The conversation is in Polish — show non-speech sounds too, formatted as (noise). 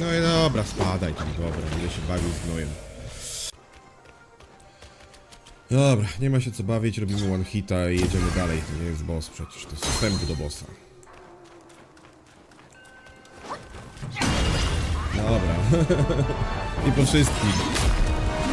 No i Dobra, spadaj tam, dobra, będę się bawił z gnojem. Dobra, nie ma się co bawić, robimy one hita i jedziemy dalej. To nie jest boss przecież, to jest wstęp do bossa. Dobra. (laughs) I po wszystkim.